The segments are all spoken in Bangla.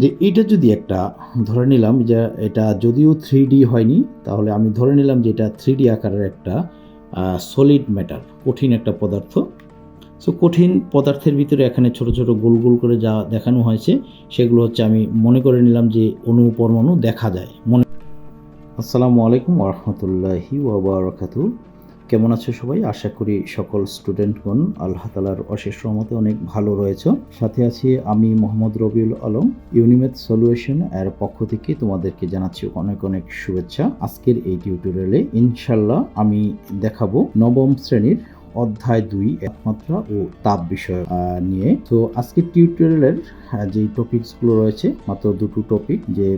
যে এটা যদি একটা, ধরে নিলাম যে এটা যদিও থ্রি ডি হয়নি, তাহলে আমি ধরে নিলাম যে এটা থ্রি ডি আকারের একটা সলিড ম্যাটার কঠিন একটা পদার্থ। সো কঠিন পদার্থের ভিতরে এখানে ছোট ছোট গোল গোল করে যা দেখানো হয়েছে, সেগুলো হচ্ছে আমি মনে করে নিলাম যে অণু পরমাণু দেখা যায়। মনে আসসালামু আলাইকুম রহমতুল্লাহি ওবরাকাতু কেমন আছো সবাই? আশা করি সকল স্টুডেন্টগণ আল্লাহ তালার অশেষ রহমতে অনেক ভালো রয়েছে। সাথে আছি আমি মোহাম্মদ রবিউল আলম ইউনিমেথ সলিউশন এর পক্ষ থেকে তোমাদেরকে জানাচ্ছি অনেক অনেক শুভেচ্ছা। আজকের এই টিউটোরিয়ালে ইনশাল্লাহ আমি দেখাবো নবম শ্রেণির অধ্যায় দুই, একমাত্রা ও তাপ বিষয় নিয়ে। তো আজকের টিউটোরিয়ালের যে টপিকসগুলো রয়েছে, মাত্র দুটো টপিক যে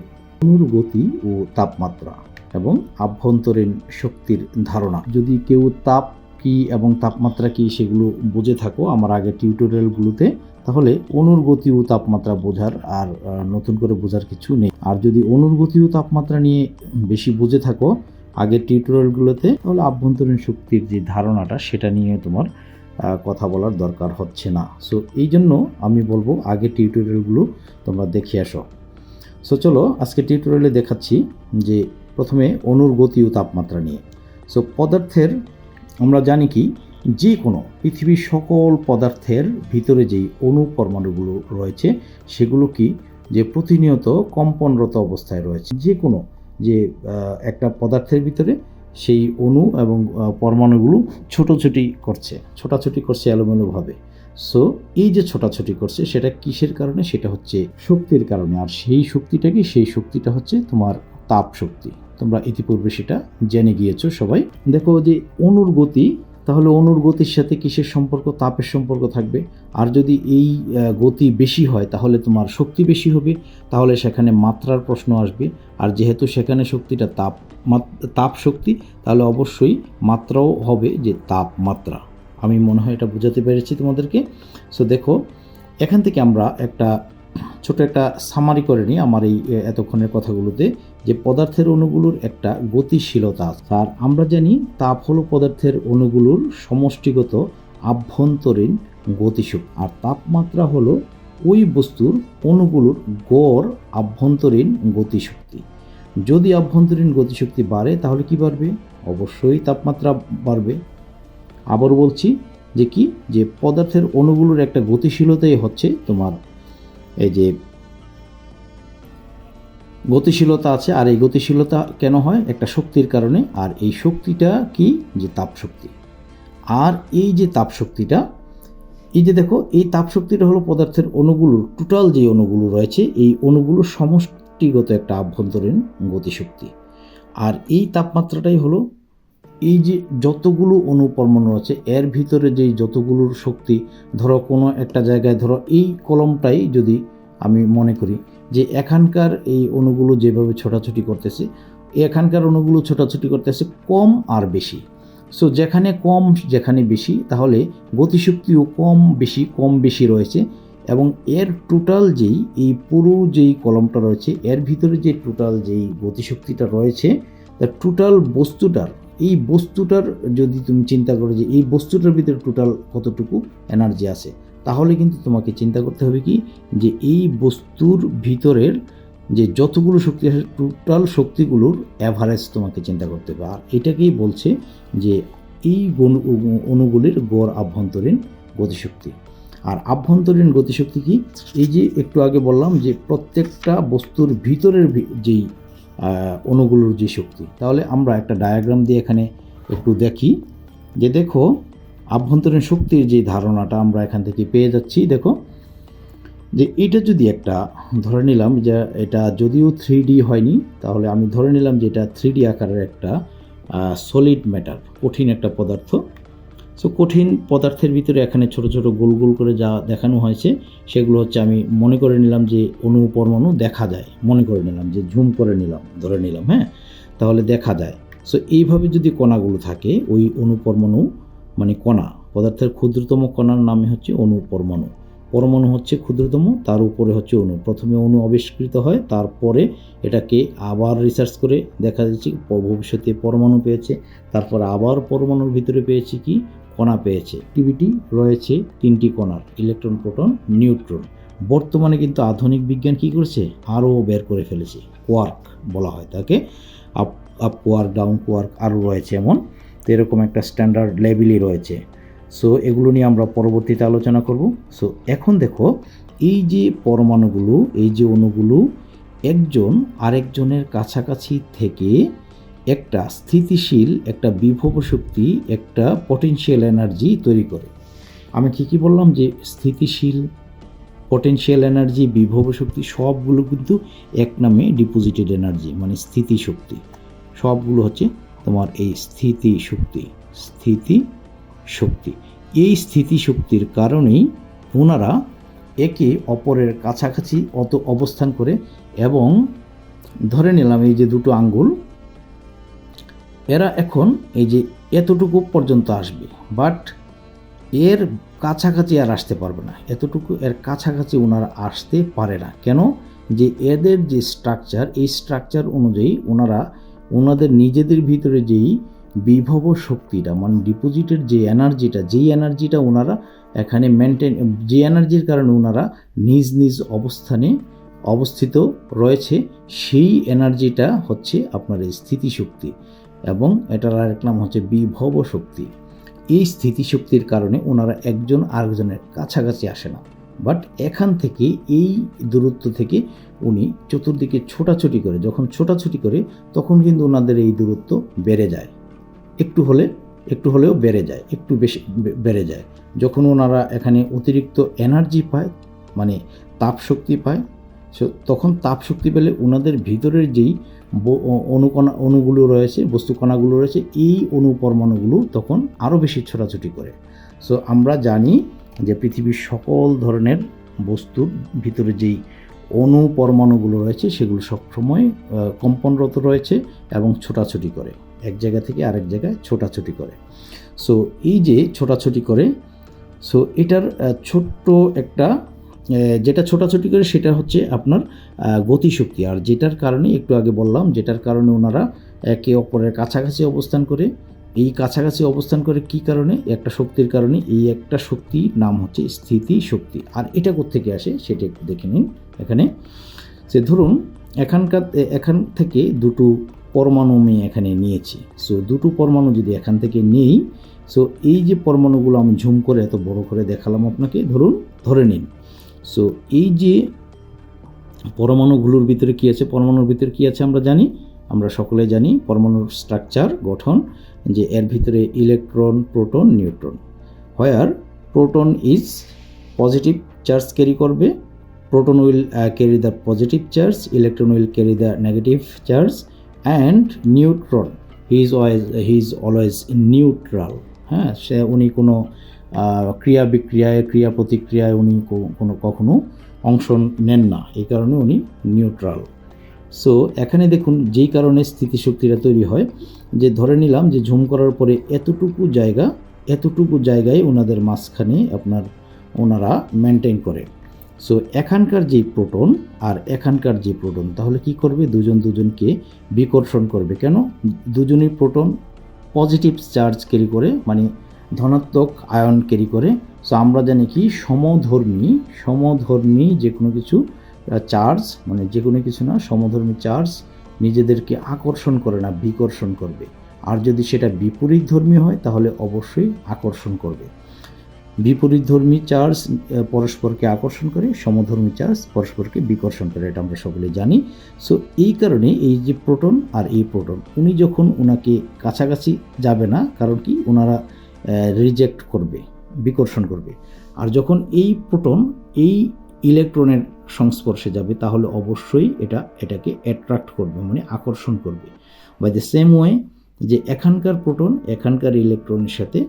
অণুর গতি ও তাপমাত্রা। এবং আভ্যন্তরীণ শক্তির ধারণা। যদি কেউ তাপ কি এবং তাপমাত্রা কি সেগুলো বুঝে থাকো আমার আগের টিউটোরিয়ালগুলোতে, তাহলে অনুর্গতি ও তাপমাত্রা বোঝার আর নতুন করে বোঝার কিছু নেই। আর যদি অণুর গতি ও তাপমাত্রা নিয়ে বেশি বুঝে থাকো আগের টিউটোরিয়ালগুলোতে, তাহলে আভ্যন্তরীণ শক্তির যে ধারণাটা, সেটা নিয়ে তোমার কথা বলার দরকার হচ্ছে না। সো এই জন্য আমি বলব আগের টিউটোরিয়ালগুলো তোমরা দেখে আসো। সো চলো আজকে টিউটোরিয়ালে দেখাচ্ছি যে প্রথমে অণুর গতি ও তাপমাত্রা নিয়ে। সো পদার্থের, আমরা জানি কি যে কোনো পৃথিবীর সকল পদার্থের ভিতরে যেই অণু পরমাণুগুলো রয়েছে, সেগুলো কি যে প্রতিনিয়ত কম্পনরত অবস্থায় রয়েছে। যে কোনো যে একটা পদার্থের ভিতরে সেই অণু এবং পরমাণুগুলো ছোটোছুটি করছে, ছোটাছুটি করছে এলোমেলোভাবে। সো এই যে ছোটাছুটি করছে, সেটা কিসের কারণে? সেটা হচ্ছে শক্তির কারণে। আর সেই শক্তিটা কি? সেই শক্তিটা হচ্ছে তোমার তাপ শক্তি। তোমরা ইতিপূর্বে সেটা জেনে গিয়েছো সবাই। দেখো যে অণুর গতি, তাহলে অণুর গতির সাথে কিসের সম্পর্ক? তাপের সম্পর্ক থাকবে। আর যদি এই গতি বেশি হয়, তাহলে তোমার শক্তি বেশি হবে। তাহলে সেখানে মাত্রার প্রশ্ন আসবে। আর যেহেতু সেখানে শক্তিটা তাপ তাপ শক্তি, তাহলে অবশ্যই মাত্রাও হবে যে তাপমাত্রা আমি মনে হয় এটা বোঝাতে পেরেছি তোমাদেরকে। সো দেখো, এখান থেকে আমরা একটা ছোট একটা সামারি করে নিই আমার এই এতক্ষণের কথাগুলোতে, যে পদার্থের অণুগুলোর একটা গতিশীলতা আর আমরা জানি তাপ হলো পদার্থের অণুগুলোর সমষ্টিগত আভ্যন্তরীণ গতিশক্তি আর তাপমাত্রা হলো ওই বস্তুর অণুগুলোর গড় আভ্যন্তরীণ গতিশক্তি। যদি আভ্যন্তরীণ গতিশক্তি বাড়ে, তাহলে কি বাড়বে? অবশ্যই তাপমাত্রা বাড়বে। আবার বলছি যে কি? যে পদার্থের অণুগুলোর একটা গতিশীলতাই হচ্ছে তোমার এই যে গতিশীলতা আছে, আর এই গতিশীলতা কেন হয়? একটা শক্তির কারণে। আর এই শক্তিটা কি? যে তাপ শক্তি আর এই যে তাপ শক্তিটা এই যে দেখো, এই তাপ শক্তিটা হলো পদার্থের অণুগুলোর টোটাল যে অণুগুলো রয়েছে, এই অণুগুলোর সমষ্টিগত একটা আভ্যন্তরীণ গতিশক্তি। আর এই তাপমাত্রাটাই হলো এই যে যতগুলো অণু পরমাণু আছে, এর ভিতরে যেই যতগুলোর শক্তি, ধরো কোনো একটা জায়গায়, ধরো এই কলমটাই যদি আমি মনে করি যে এখানকার এই অণুগুলো যেভাবে ছোটাছুটি করতেছে, এখানকার অণুগুলো ছোটাছুটি করতেছে কম আর বেশি। সো যেখানে কম, যেখানে বেশি, তাহলে গতিশক্তিও কম বেশি কম বেশি রয়েছে এবং এর টোটাল যেই, এই পুরো যেই কলমটা রয়েছে, এর ভিতরে যে টোটাল যেই গতিশক্তিটা রয়েছে টোটাল বস্তুটার এই বস্তুটার যদি তুমি চিন্তা করো যে এই বস্তুটার ভিতরে টোটাল কতটুকু এনার্জি আছে, তাহলে কিন্তু তোমাকে চিন্তা করতে হবে কি? যে এই বস্তুর ভিতরের যে যতগুলো শক্তি আছে টোটাল শক্তিগুলোর অ্যাভারেজ তোমাকে চিন্তা করতে হবে। আর এটাকেই বলছে যে এই অণুগুলির গড় আভ্যন্তরীণ গতিশক্তি। আর আভ্যন্তরীণ গতিশক্তি কি? এই যে একটু আগে বললাম যে প্রত্যেকটা বস্তুর ভিতরের যেই অণুগুলোর যে শক্তি। তাহলে আমরা একটা ডায়াগ্রাম দিয়ে এখানে একটু দেখি যে দেখো, আভ্যন্তরীণ শক্তির যে ধারণাটা আমরা এখান থেকে পেয়ে যাচ্ছি, দেখো, যে এটা যদি একটা, ধরে নিলাম যে এটা যদিও থ্রি ডি হয়নি, তাহলে আমি ধরে নিলাম যে এটা থ্রি ডি আকারের একটা সলিড ম্যাটার কঠিন একটা পদার্থ। সো কঠিন পদার্থের ভিতরে এখানে ছোট ছোট গোল গোল করে যা দেখানো হয়েছে, সেগুলো হচ্ছে আমি মনে করে নিলাম যে অণু পরমাণু দেখা যায়। মনে করে নিলাম যে ঝুম করে নিলাম, ধরে নিলাম হ্যাঁ? তাহলে দেখা যায়। সো এইভাবে যদি কণাগুলো থাকে, ওই অণু পরমাণু মানে কণা, পদার্থের ক্ষুদ্রতম কণার নামে হচ্ছে অণু পরমাণু। হচ্ছে ক্ষুদ্রতম, তার উপরে হচ্ছে অণু প্রথমে অণু আবিষ্কৃত হয়, তারপরে এটাকে আবার রিসার্চ করে দেখা যাচ্ছে ভবিষ্যতে পরমাণু পেয়েছে, তারপর আবার পরমাণুর ভিতরে পেয়েছে কি কণা পেয়েছে। টিভিটি রয়েছে তিনটি কণার, ইলেকট্রন, প্রোটন, নিউট্রন। বর্তমানে কিন্তু আধুনিক বিজ্ঞান কী করেছে? আরও বের করে ফেলেছে। কোয়ার্ক বলা হয় তাকে। Up up quark, down quark আরও রয়েছে এমন। তো এরকম একটা স্ট্যান্ডার্ড লেভেলই রয়েছে। সো এগুলো নিয়ে আমরা পরবর্তীতে আলোচনা করব। সো এখন দেখো, এই যে পরমাণুগুলো, এই যে অণুগুলো একজন আরেকজনের কাছাকাছি থেকে একটা স্থিতিশীল, একটা বিভব শক্তি, একটা পটেনশিয়াল এনার্জি তৈরি করে। আমি কি কি বললাম যে স্থিতিশীল পটেনশিয়াল এনার্জি বিভব শক্তি সবগুলো কিন্তু এক নামে ডিপোজিটেড এনার্জি মানে স্থিতি শক্তি। সবগুলো হচ্ছে তোমার এই স্থিতি শক্তি স্থিতি শক্তি। এই স্থিতি শক্তির কারণেই ওনারা একে অপরের কাছাকাছি অত অবস্থান করে এবং ধরে নিলাম এই যে দুটো আঙ্গুল এরা এখন এই যে এতটুকু পর্যন্ত আসবে বাট এর কাছাকাছি আর আসতে পারবে না। এতটুকু এর কাছাকাছি ওনারা আসতে পারে না। কেন? যে এদের যে স্ট্রাকচার এই স্ট্রাকচার অনুযায়ী ওনারা ওনাদের নিজেদের ভিতরে যেই বিভব শক্তিটা মানে ডিপোজিটের যে এনার্জিটা যেই এনার্জিটা ওনারা এখানে মেনটেন যে এনার্জির কারণে ওনারা নিজ নিজ অবস্থানে অবস্থিত রয়েছে, সেই এনার্জিটা হচ্ছে আপনার স্থিতিশক্তি। এবং এটার আরেক নাম হচ্ছে বিভব শক্তি। এই স্থিতিশক্তির কারণে ওনারা একজন আরেকজনের কাছাকাছি আসে না। বাট এখান থেকে, এই দূরত্ব থেকে উনি চতুর্দিকে ছোটাছুটি করে, যখন ছোটাছুটি করে, তখন কিন্তু ওনাদের এই দূরত্ব বেড়ে যায়। একটু হলে, একটু হলেও বেড়ে যায়, একটু বেশি বেড়ে যায়। যখন ওনারা এখানে অতিরিক্ত এনার্জি পায় মানে তাপ শক্তি পায় তখন তাপ শক্তি পেলে ওনাদের ভিতরের যেই ব- অ- অণুকণা অণুগুলো রয়েছে, বস্তুকণাগুলো রয়েছে, এই অণু পরমাণুগুলো তখন আরও বেশি ছোটাছুটি করে। সো আমরা জানি যে পৃথিবীর সকল ধরনের বস্তুর ভিতরে যেই অণু পরমাণুগুলো রয়েছে, সেগুলো সবসময় কম্পনরত রয়েছে এবং ছোটাছুটি করে। এক জায়গা থেকে আরেক জায়গায় ছোটাছুটি করে। সো এই যে ছোটাছুটি করে সো এটার ছোট্ট একটা যেটা ছোটাছুটি করে সেটা হচ্ছে আপনার গতিশক্তি। আর যেটার কারণে একটু আগে বললাম, যেটার কারণে ওনারা একে অপরের কাছাকাছি অবস্থান করে, এই কাছাকাছি অবস্থান করে কি কারণে? একটা শক্তির কারণে। এই একটা শক্তি নাম হচ্ছে স্থিতি শক্তি আর এটা কোত্থেকে আসে সেটা একটু দেখে নিন এখানে। সে ধরুন, এখানকার এখান থেকে দুটো পরমাণু আমি এখানে নিয়েছি। সো দুটো পরমাণু যদি এখান থেকে নিই, সো এই যে পরমাণুগুলো আমি ঝুম করে এত বড় করে দেখালাম আপনাকে, ধরুন, ধরে নিন। সো এই যে পরমাণুগুলোর ভিতরে কী আছে? পরমাণুর ভিতরে কী আছে আমরা জানি? আমরা সকলে জানি পরমাণুর স্ট্রাকচার গঠন, যে এর ভিতরে electron proton neutron where proton is positive charge carry করবে proton will carry the positive charge electron will carry the negative charge and neutron he is wise he is always neutral হ্যাঁ সে উনি কোনো ক্রিয়া বিক্রিয়ায়, ক্রিয়া প্রতিক্রিয়ায় উনি কোনো কখনো অংশ নেন না। এই কারণে উনি নিউট্রাল সো এখানে দেখুন যেই কারণে স্থিতিশক্তিটা তৈরি হয়, যে ধরে নিলাম যে ঝুম করার পরে এতটুকু জায়গা, এতটুকু জায়গায় ওনাদের মাঝখানে আপনার ওনারা মেনটেন করে। সো এখানকার যে প্রোটন আর এখানকার যে প্রোটন তাহলে কি করবে? দুজন দুজনকে বিকর্ষণ করবে। কেন? দুজনই প্রোটন পজিটিভ চার্জ ক্যারি করে মানে ধনাত্মক আয়ন ক্যারি করে। সো আমরা জানি কি, সমধর্মী সমধর্মী যে কোনো কিছু চার্জ মানে যে কোনো কিছু না, সমধর্মী চার্জ নিজেদেরকে আকর্ষণ করে না, বিকর্ষণ করবে। আর যদি সেটা বিপরীত ধর্মী হয়, তাহলে অবশ্যই আকর্ষণ করবে। বিপরীত ধর্মী চার্জ পরস্পরকে আকর্ষণ করে, সমধর্মী চার্জ পরস্পরকে বিকর্ষণ করে, এটা আমরা সকলে জানি। সো এই কারণে এই যে প্রোটন আর এই প্রোটন উনি যখন ওনাকে কাছাকাছি যাবে না, কারণ কি ওনারা রিজেক্ট করবে, বিকর্ষণ করবে। আর যখন এই প্রোটন, এই ইলেকট্রনের সংস্পর্শে যাবে, তাহলে অবশ্যই এটা, এটাকে অ্যাট্রাক্ট করবে মানে আকর্ষণ করবে। বাই দ্য সেম ওয়ে যে এখানকার প্রোটন, এখানকার ইলেকট্রনের সাথে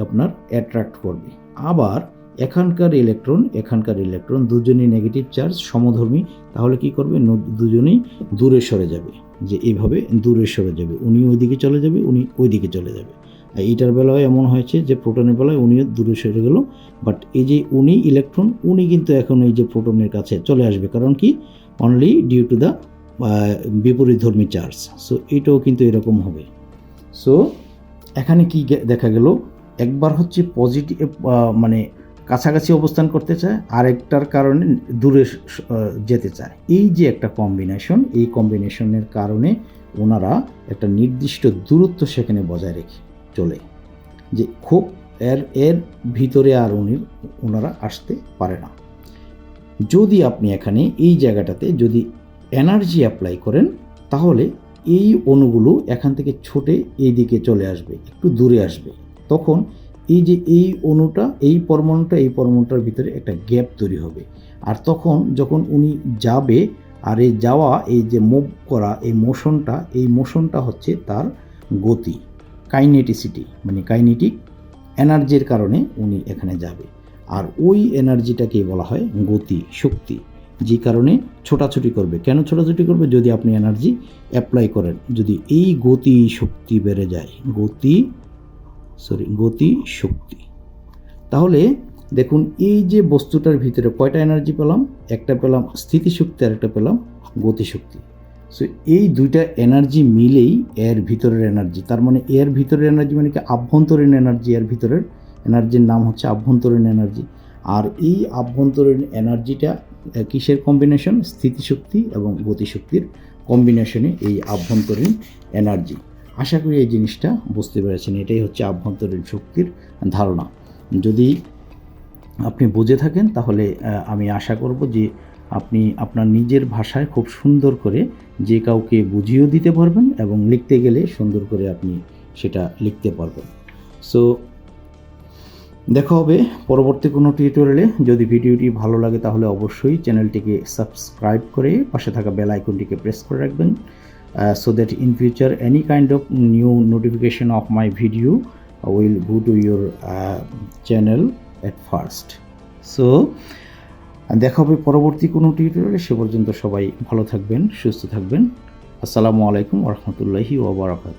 আপনার অ্যাট্রাক্ট করবে। আবার এখানকার ইলেকট্রন এখানকার ইলেকট্রন দুজনেই নেগেটিভ চার্জ সমধর্মী, তাহলে কি করবে? দুজনেই দূরে সরে যাবে। যে এইভাবে দূরে সরে যাবে। উনি ওইদিকে চলে যাবে, উনি ওইদিকে চলে যাবে। এইটার বেলায় এমন হয়েছে যে প্রোটনের বেলায় উনিও দূরে সরে গেল বাট এই যে উনি ইলেকট্রন উনি কিন্তু এখন এই যে প্রোটনের কাছে চলে আসবে। কারণ কি? অনলি ডিউ টু দ্য বিপরীত ধর্মী চার্জ সো এটাও কিন্তু এরকম হবে। সো এখানে কি দেখা গেল? একবার হচ্ছে পজিটিভ মানে কাছাকাছি অবস্থান করতে চায়, আরেকটার কারণে দূরে যেতে চায়। এই যে একটা কম্বিনেশন এই কম্বিনেশনের কারণে ওনারা একটা নির্দিষ্ট দূরত্ব সেখানে বজায় রেখে চলে, যে খুব এর এর ভিতরে আর উনি ওনারা আসতে পারে না। যদি আপনি এখানে এই জায়গাটাতে যদি এনার্জি অ্যাপ্লাই করেন, তাহলে এই অণুগুলো এখান থেকে ছুটে এই দিকে চলে আসবে, একটু দূরে আসবে। তখন এই যে এই অণুটা, এই পরমাণুটা, এই পরমাণুটার ভিতরে একটা গ্যাপ তৈরি হবে। আর তখন যখন উনি যাবে, আর এই যাওয়া, এই যে মুভ করা, এই মোশনটা এই মোশনটা হচ্ছে তার গতি। কাইনেটিসিটি মানে কাইনেটিক এনার্জির কারণে উনি এখানে যাবে। আর ওই এনার্জিটাকেই বলা হয় গতি, শক্তি, যে কারণে ছোটাছুটি করবে। কেন ছোটাছুটি করবে? যদি আপনি এনার্জি অ্যাপ্লাই করেন, যদি এই গতি শক্তি বেড়ে যায়, গতি, সরি, গতি শক্তি। তাহলে দেখুন, এই যে বস্তুটার ভিতরে কয়টা এনার্জি পেলাম? একটা পেলাম স্থিতিশক্তি আর একটা পেলাম গতিশক্তি। সো এই দুইটা এনার্জি মিলেই এর ভিতরের এনার্জি তার মানে এর ভিতরের এনার্জি মানে কি? আভ্যন্তরীণ এনার্জি এর ভিতরের এনার্জির নাম হচ্ছে আভ্যন্তরীণ এনার্জি আর এই আভ্যন্তরীণ এনার্জিটা কিসের কম্বিনেশন স্থিতিশক্তি এবং গতিশক্তির কম্বিনেশনে এই আভ্যন্তরীণ এনার্জি আশা করি এই জিনিসটা বুঝতে পেরেছেন। এটাই হচ্ছে আভ্যন্তরীণ শক্তির ধারণা। যদি আপনি বুঝে থাকেন, তাহলে আমি আশা করব যে আপনি আপনার নিজের ভাষায় খুব সুন্দর করে যে কাউকে বুঝিয়েও দিতে পারবেন এবং লিখতে গেলে সুন্দর করে আপনি সেটা লিখতে পারবেন। সো দেখা হবে পরবর্তী কোনো টিউটোরিয়ালে যদি ভিডিওটি ভালো লাগে তাহলে অবশ্যই চ্যানেলটিকে সাবস্ক্রাইব করে পাশে থাকা বেল আইকনটিকে প্রেস করে রাখবেন so that in future any kind of new notification of my video will go to your channel at first so দেখা হবে পরবর্তী কোনো টিউটোরিয়ালে সে পর্যন্ত সবাই ভালো থাকবেন, সুস্থ থাকবেন। আসসালামু আলাইকুম রহমতুল্লাহি ওবরাকাতু